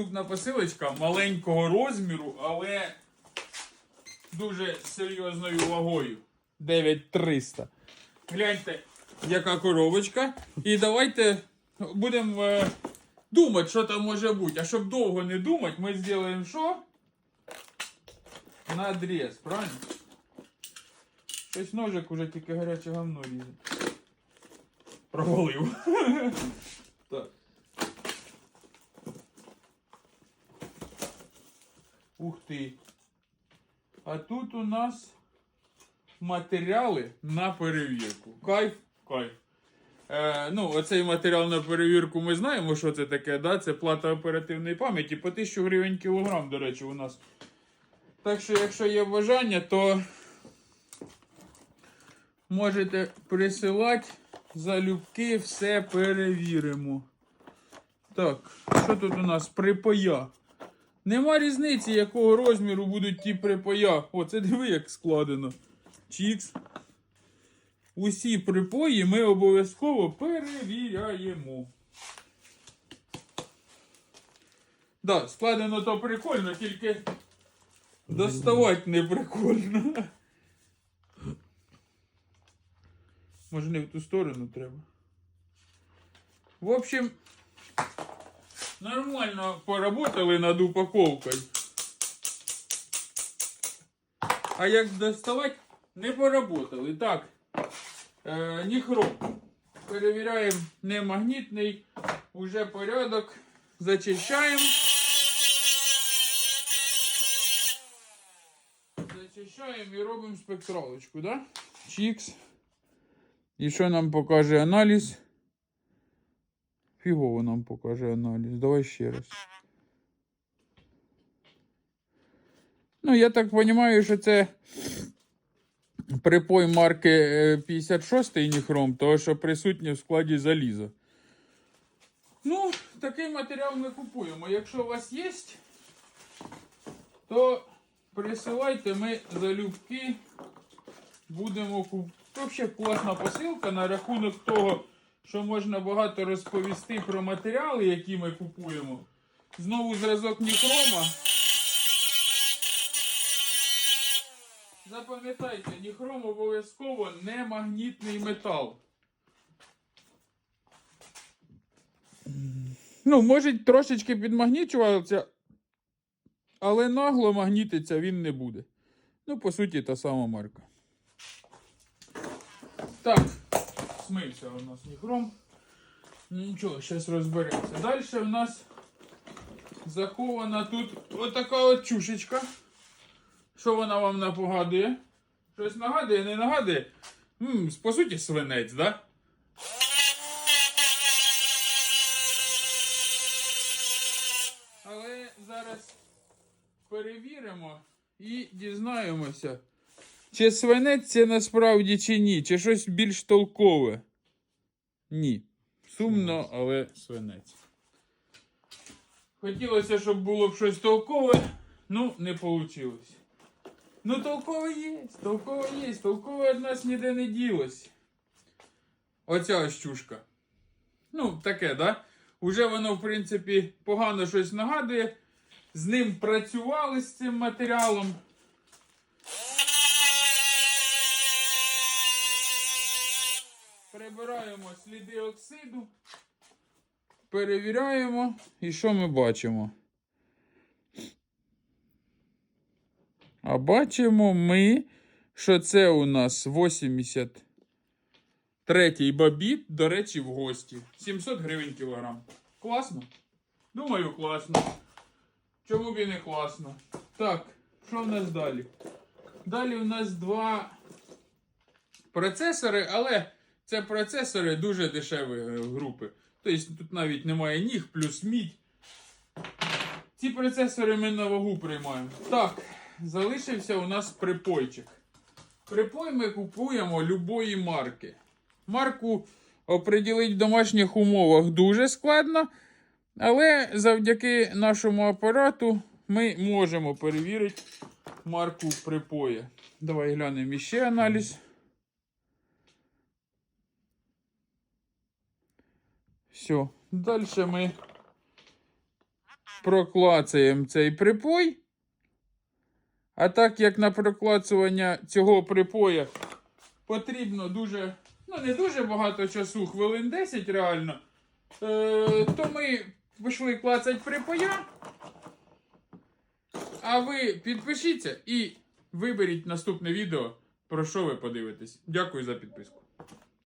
наступна посилочка маленького розміру, але дуже серйозною вагою. 9300. Гляньте, яка коробочка. І давайте будемо е, думати, що там може бути. А щоб довго не думати, ми зробимо що? Надріз, правильно? Щось ножик уже тільки гаряче говно ріже. Провалив. так. Ух ти. А тут у нас матеріали на перевірку. Кайф, кайф. Е, ну, оцей матеріал на перевірку ми знаємо, що це таке, да? Це плата оперативної пам'яті по 1000 гривень кілограм, до речі, у нас. Так що, якщо є бажання, то можете присилати залюбки, все перевіримо. Так, що тут у нас? Припая. Нема різниці, якого розміру будуть ті припая. О, це диви, як складено. Чікс. Усі припої ми обов'язково перевіряємо. Да, складено то прикольно, тільки доставати не прикольно. Може не в ту сторону треба. В общем, нормально поработали над упаковкою. А як доставати, не поработали. Так, е, ніхром. Перевіряємо немагнітний, уже порядок. Зачищаємо. Зачищаємо і робимо спектралочку, да? Чікс. І що нам покаже аналіз? Фігово нам покаже аналіз. Давай ще раз. Ну, я так розумію, що це припой марки е, 56 ніхром, того що присутнє в складі заліза. Ну, такий матеріал ми купуємо. Якщо у вас є, то присилайте ми залюбки будемо купувати. Взагалі класна посилка на рахунок того, що можна багато розповісти про матеріали, які ми купуємо. Знову зразок ніхрома. Запам'ятайте, ніхром обов'язково не магнітний метал. Ну, може трошечки підмагнічуватися, але нагло магнітиться він не буде. Ну, по суті, та сама марка. Так, смився у нас ніхром. Ну, Нічого, зараз розберемося. Далі у нас захована тут отака от чушечка. Що вона вам напогадує? Щось нагадує, не нагадує? М, по суті, свинець, да? Але зараз перевіримо і дізнаємося, чи свинець це насправді чи ні, чи щось більш толкове. Ні. Сумно, але свинець. Хотілося, щоб було б щось толкове, ну, не вийшло. Ну, толкове є, толкове є, толкове від нас ніде не ділось. Оця ось чушка. Ну, таке, да? Уже воно, в принципі, погано щось нагадує. З ним працювали з цим матеріалом. Прибираємо сліди оксиду. Перевіряємо. І що ми бачимо? А бачимо ми, що це у нас 83-й бабіт, до речі, в гості. 700 гривень кілограм. Класно? Думаю, класно. Чому б і не класно? Так, що в нас далі? Далі у нас два процесори, але це процесори дуже дешевої е, групи. Тобто тут навіть немає ніг, плюс мідь. Ці процесори ми на вагу приймаємо. Так, залишився у нас припойчик. Припой ми купуємо любої марки. Марку оприділити в домашніх умовах дуже складно, але завдяки нашому апарату ми можемо перевірити марку припоя. Давай глянемо іще аналіз. Все, далі ми проклацаємо цей припой. А так як на проклацування цього припоя потрібно дуже, ну не дуже багато часу, хвилин 10 реально, е, то ми пішли клацати припоя. А ви підпишіться і виберіть наступне відео, про що ви подивитесь. Дякую за підписку.